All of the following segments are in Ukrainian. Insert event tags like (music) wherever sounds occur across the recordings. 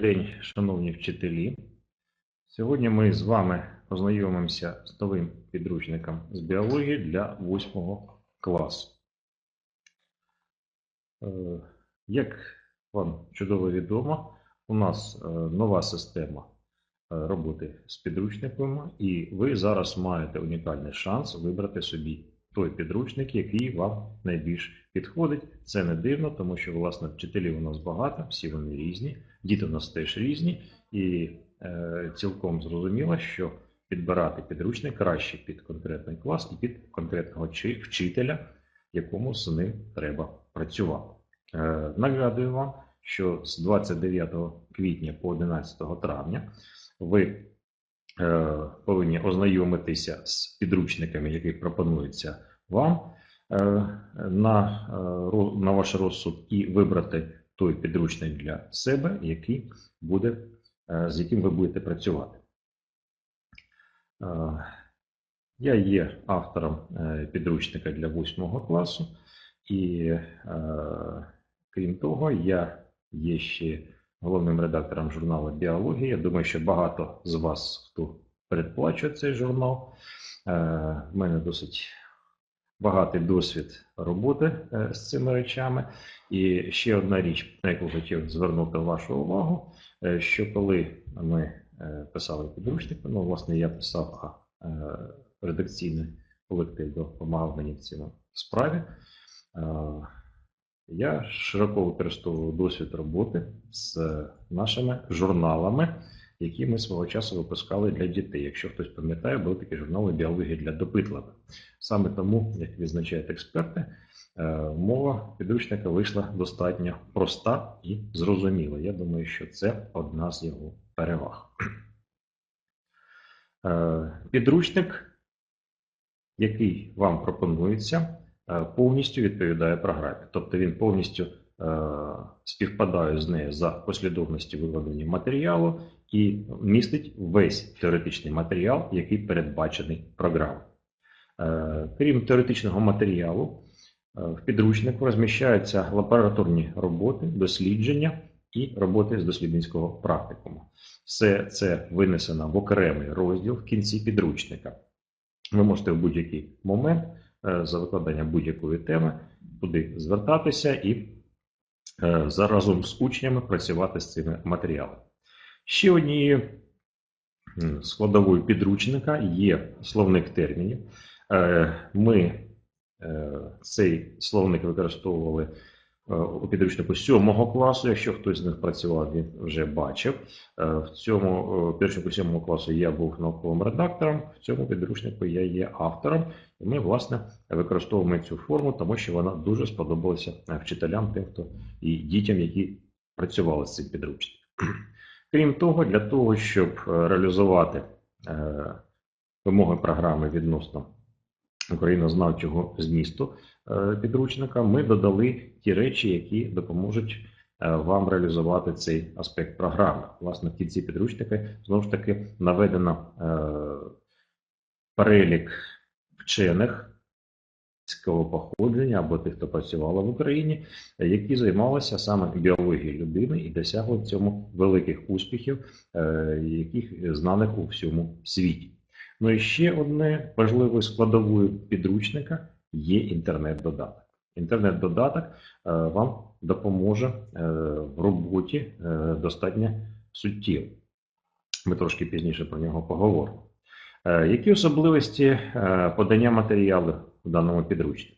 день, шановні вчителі. Сьогодні ми з вами познайомимося з новим підручником з біології для 8 класу. Е, Як вам чудово відомо, у нас е, нова система е, роботи з підручниками, і ви зараз маєте унікальний шанс вибрати собі той підручник, який вам найбільш підходить. Це не дивно, тому що власне вчителів у нас багато, всі вони різні, діти у нас теж різні, і е, цілком зрозуміло, що підбирати підручник краще під конкретний клас і під конкретного чи- вчителя, якому з ним треба працювати. Е, нагадую вам, що з 29 квітня по 11 травня ви повинні ознайомитися з підручниками, які пропонуються вам е, на, е, на ваш розсуд, і вибрати той підручник для себе, який буде, е, з яким ви будете працювати. Е, Я є автором е, підручника для 8 класу, і е, крім того, я є ще головним редактором журналу Біологія. Думаю, що багато з вас, хто передплачує цей журнал, е, в мене досить багатий досвід роботи е, з цими речами. І ще одна річ, на яку хотів звернути вашу увагу, е, що коли ми писали підручник, ну, власне, я писав, а редакційний колектив допомагав мені в цьому справі. Я широко використовував досвід роботи з нашими журналами, які ми свого часу випускали для дітей. Якщо хтось пам'ятає, були такі журнали біології для допитливих. Саме тому, як відзначають експерти, е, мова підручника вийшла достатньо проста і зрозуміла. Я думаю, що це одна з його переваг. Е, Підручник, який вам пропонується, повністю відповідає програмі. Тобто він повністю е, співпадає з нею за послідовністю виведення матеріалу і містить весь теоретичний матеріал, який передбачений програмою. Е, Крім теоретичного матеріалу, е, в підручнику розміщаються лабораторні роботи, дослідження і роботи з дослідницького практикуму. Все це винесено в окремий розділ в кінці підручника. Ви можете в будь-який момент е, за викладанням будь-якої теми туди звертатися і е, разом з учнями працювати з цими матеріалами. Ще однією складовою підручника є словник термінів. Е, Ми е, цей словник використовували е, у підручнику 7 класу. Якщо хтось з них працював, він вже бачив. Е, В цьому е, підручнику 7 класу я був науковим редактором, в цьому підручнику я є автором. І ми, власне, використовуємо цю форму, тому що вона дуже сподобалася е, вчителям, тим, хто і дітям, які працювали з цим підручником. (clears throat) Крім того, для того, щоб е, реалізувати е, вимоги програми відносно українознавчого змісту е, підручника, ми додали ті речі, які допоможуть е, вам реалізувати цей аспект програми. Власне, в кінці підручника знову ж таки наведено е, перелік вчених походження або тих, хто працювали в Україні, які займалися саме біологією людини і досягли в цьому великих успіхів, яких знаних у всьому світі. Ну і ще одне важливою складовою підручника є інтернет-додаток. Інтернет-додаток е, вам допоможе е, в роботі е, достатньо суттєво. Ми трошки пізніше про нього поговоримо. Які особливості подання матеріалу в даному підручнику?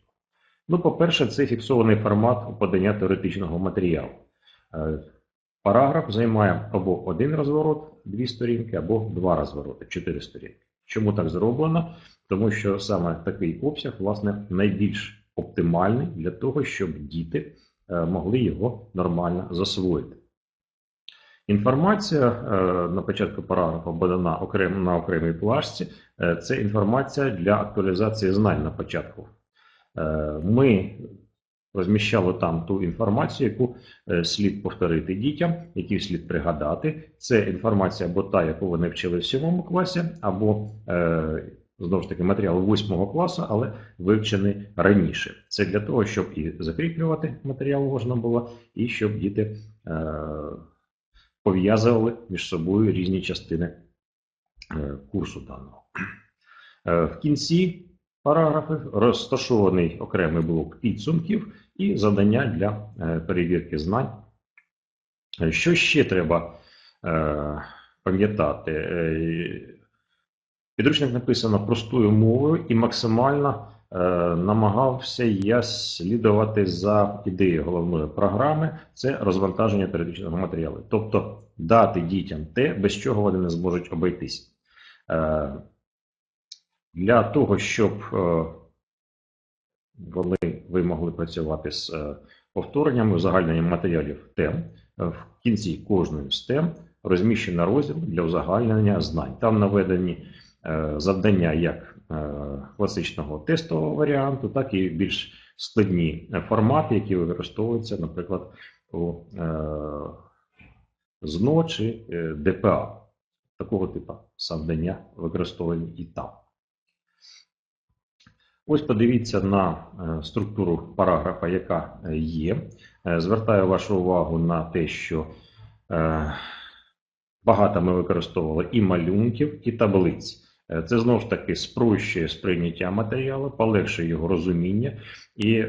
Ну, по-перше, це фіксований формат подання теоретичного матеріалу. Параграф займає або один розворот, дві сторінки, або два розвороти, чотири сторінки. Чому так зроблено? Тому що саме такий обсяг, власне, найбільш оптимальний для того, щоб діти е, могли його нормально засвоїти. Інформація е, на початку параграфу подана на окремій плашці. Е, Це інформація для актуалізації знань на початку. Ми розміщали там ту інформацію, яку е, слід повторити дітям, які слід пригадати. Це інформація або та, яку вони вчили в сьомому класі, або е, знову ж таки матеріал восьмого класу, але вивчений раніше. Це для того, щоб і закріплювати матеріал можна було, і щоб діти е, пов'язували між собою різні частини курсу даного. В кінці параграфів розташований окремий блок підсумків і завдання для е, перевірки знань. Е, Що ще треба е, пам'ятати? Підручник написано простою мовою і максимально намагався я слідувати за ідеєю головної програми це розвантаження теоретичного матеріалу. Тобто дати дітям те, без чого вони не зможуть обійтись. Для того, щоб е, вони, ви могли працювати з е, повтореннями, узагальненням матеріалів тем, е, в кінці кожної з тем розміщено розділ для узагальнення знань. Там наведені завдання як класичного тестового варіанту, так і більш складні формати, які використовуються, наприклад, у ЗНО чи ДПА. Такого типу завдання використовані і там. Ось подивіться на е, структуру параграфа, яка е, є. Е, Звертаю вашу увагу на те, що багато ми використовували і малюнків, і таблиць. Це знову ж таки спрощує сприйняття матеріалу, полегшує його розуміння і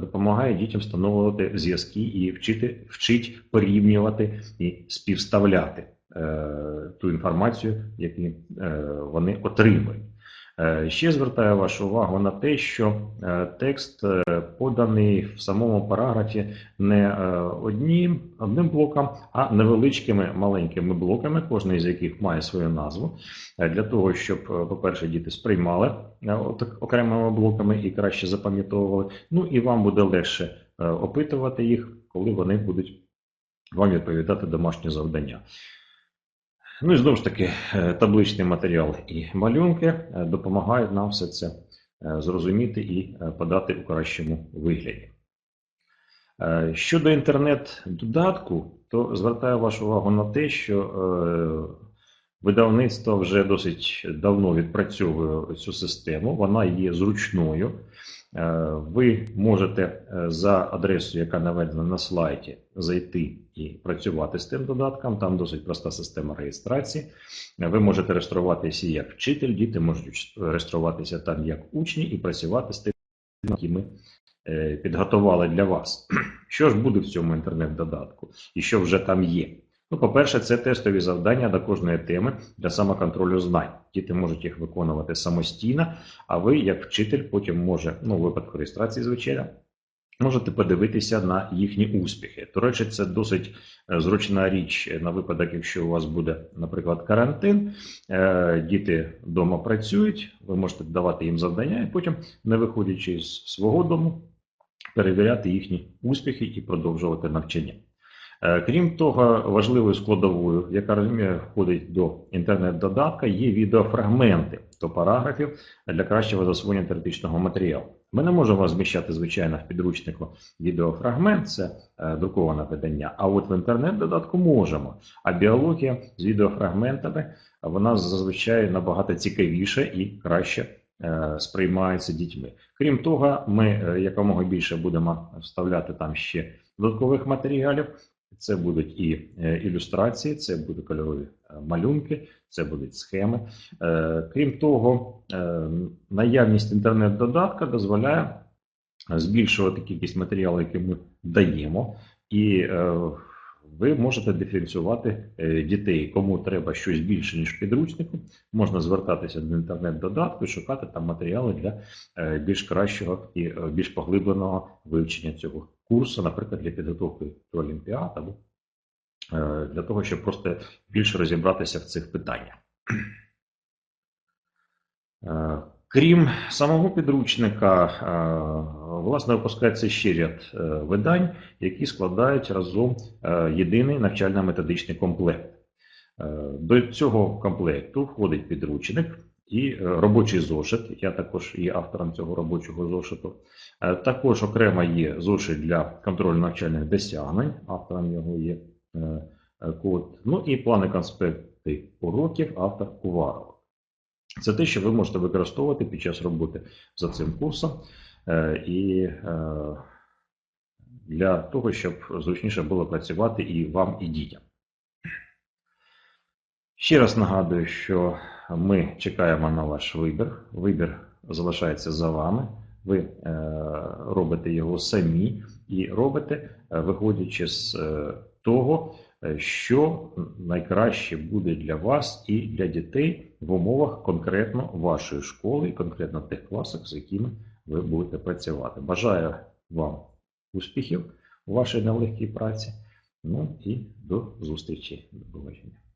допомагає дітям встановлювати зв'язки і вчити, вчить порівнювати і співставляти ту інформацію, яку вони отримують. Е, Ще звертаю вашу увагу на те, що е, текст е, поданий в самому параграфі не однім, одним блоком, а невеличкими маленькими блоками, кожен з яких має свою назву, для того, щоб, по-перше, діти сприймали окремими блоками і краще запам'ятовували. Ну і вам буде легше опитувати їх, коли вони будуть вам відповідати домашні завдання. Ну і знову ж таки, е, табличний матеріал і малюнки е, допомагають нам все це е, зрозуміти і подати у кращому вигляді. Щодо інтернет-додатку, то звертаю вашу увагу на те, що видавництво вже досить давно відпрацьовує цю систему, вона є зручною. Е, Ви можете е, за адресою, яка наведена на слайді, зайти і працювати з тим додатком. Там досить проста система реєстрації. Е, Ви можете реєструватися як вчитель, діти можуть реєструватися там як учні і працювати з тим, які ми підготували для вас. (clears throat) Що ж буде в цьому інтернет-додатку і що вже там є? Ну, по-перше, це тестові завдання до кожної теми для самоконтролю знань. Діти можуть їх виконувати самостійно, а ви, як вчитель, потім може, ну, у випадку реєстрації, звичайно, можете подивитися на їхні успіхи. До речі, це досить е, зручна річ на випадок, якщо у вас буде, наприклад, карантин, е, діти вдома працюють, ви можете давати їм завдання, і потім, не виходячи з свого дому, перевіряти їхні успіхи і продовжувати навчання. Е, Крім того, важливою складовою, яка розуміє, входить до інтернет-додатка, є відеофрагменти до параграфів для кращого засвоєння теоретичного матеріалу. Ми не можемо розміщати, звичайно, в підручнику відеофрагмент, це е, друковане видання, а от в інтернет-додатку можемо. А біологія з відеофрагментами вона зазвичай набагато цікавіше і краще е, сприймається дітьми. Крім того, ми якомога більше будемо вставляти там ще додаткових матеріалів. Це будуть і е, ілюстрації, це будуть кольорові е, малюнки, це будуть схеми. Е, Крім того, наявність інтернет-додатка дозволяє збільшувати кількість матеріалу, який ми даємо, і ви можете диференціювати дітей. Кому треба щось більше, ніж підручнику, можна звертатися до інтернет-додатку і шукати там матеріали для більш кращого і більш поглибленого вивчення цього курсу, наприклад, для підготовки до Олімпіад або е, для того, щоб просто більше розібратися в цих питаннях. Е, Крім самого підручника, е, власне, випускається ще ряд видань, які складають разом єдиний навчально-методичний комплект. До цього комплекту входить підручник і е, робочий зошит. Я також є автором цього робочого зошиту. Е, Також окремо є зошит для контролю навчальних досягнень, автором його є е, код. Ну і плани конспекти уроків, автор Уварова. Це те, що ви можете використовувати під час роботи за цим курсом і для того, щоб зручніше було працювати і вам, і дітям. Ще раз нагадую, що ми чекаємо на ваш вибір. Вибір залишається за вами. Ви е, робите його самі і робите, е, виходячи з е, того, що найкраще буде для вас і для дітей в умовах конкретно вашої школи і конкретно тих класах, з якими ви будете працювати. Бажаю вам успіхів у вашій нелегкій праці. Ну і до зустрічі. До побачення.